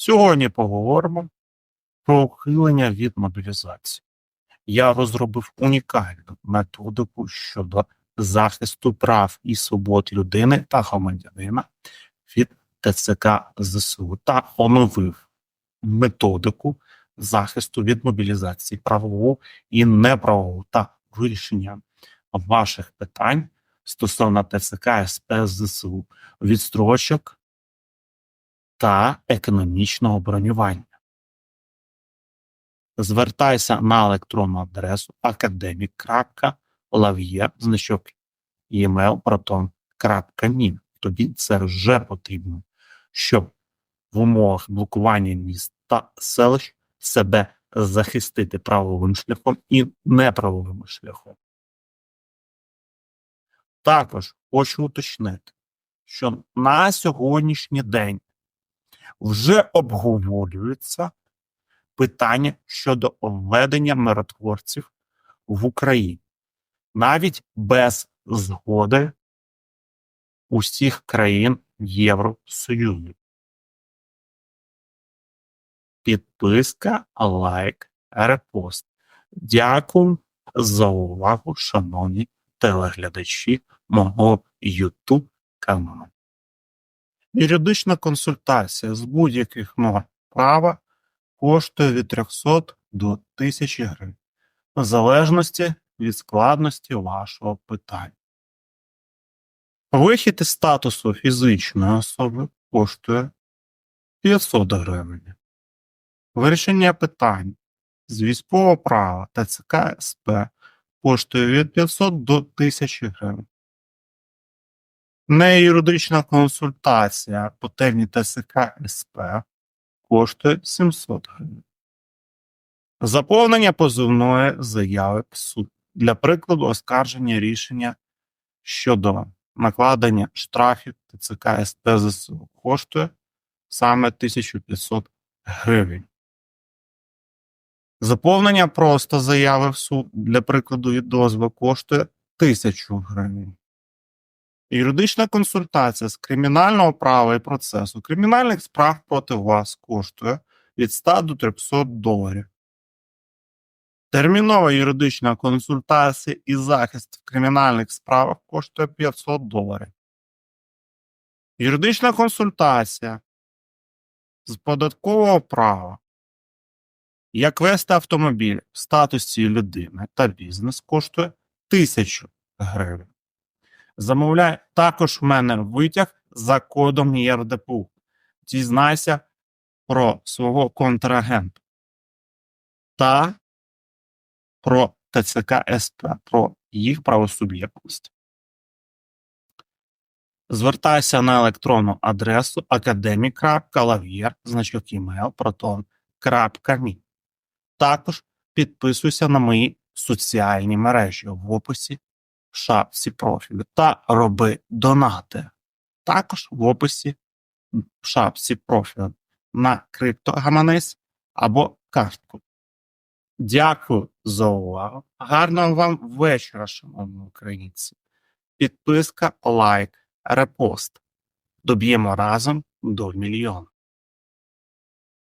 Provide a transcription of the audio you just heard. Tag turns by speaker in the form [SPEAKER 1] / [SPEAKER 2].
[SPEAKER 1] Сьогодні поговоримо про ухилення від мобілізації. Я розробив унікальну методику щодо захисту прав і свобод людини та громадянина від ТЦК ЗСУ та оновив методику захисту від мобілізації правову і неправову та вирішення ваших питань стосовно ТЦК СП ЗСУ, відстрочок та економічного бронювання. Звертайся на електронну адресу academic.lavie значок email proton.me. Це вже потрібно, щоб в умовах блокування міст та селищ себе захистити правовим шляхом і неправовим шляхом. Також хочу уточнити, що на сьогоднішній день вже обговорюється питання щодо введення миротворців в Україні, навіть без згоди усіх країн Євросоюзу. Підписка, лайк, репост. Дякую за увагу, шановні телеглядачі мого YouTube каналу. Юридична консультація з будь-яких норм права коштує від 300 до 1000 гривень, в залежності від складності вашого питання. Вихід із статусу фізичної особи коштує 500 гривень. Вирішення питань з військового права та ЦК СП коштує від 500 до 1000 гривень. Неюридична консультація по темі ТСК СП коштує 700 гривень. Заповнення позовної заяви в суд. Для прикладу, оскарження рішення щодо накладення штрафів ТЦК СП ЗСУ коштує саме 1500 гривень. Заповнення просто заяви в суд для прикладу від дозволу коштує 1000 гривень. Юридична консультація з кримінального права і процесу кримінальних справ проти вас коштує від 100 до 300 доларів. Термінова юридична консультація і захист в кримінальних справах коштує 500 доларів. Юридична консультація з податкового права. Як вести автомобіль в статусі людини та бізнес коштує 1000 гривень. Замовляй також в мене витяг за кодом ЄРДПУ. Дізнайся про свого контрагента та про ТЦК СП, про їх правосуб'єктність. Звертайся на електронну адресу academic.lavir, значок email, proton.me. Також підписуйся на мої соціальні мережі в описі шапці профілю та роби донати. Також в описі в шапці профілю на криптогаманець або картку. Дякую за увагу. Гарного вам вечора, шановні українці. Підписка, лайк, репост. Доб'ємо разом до мільйона.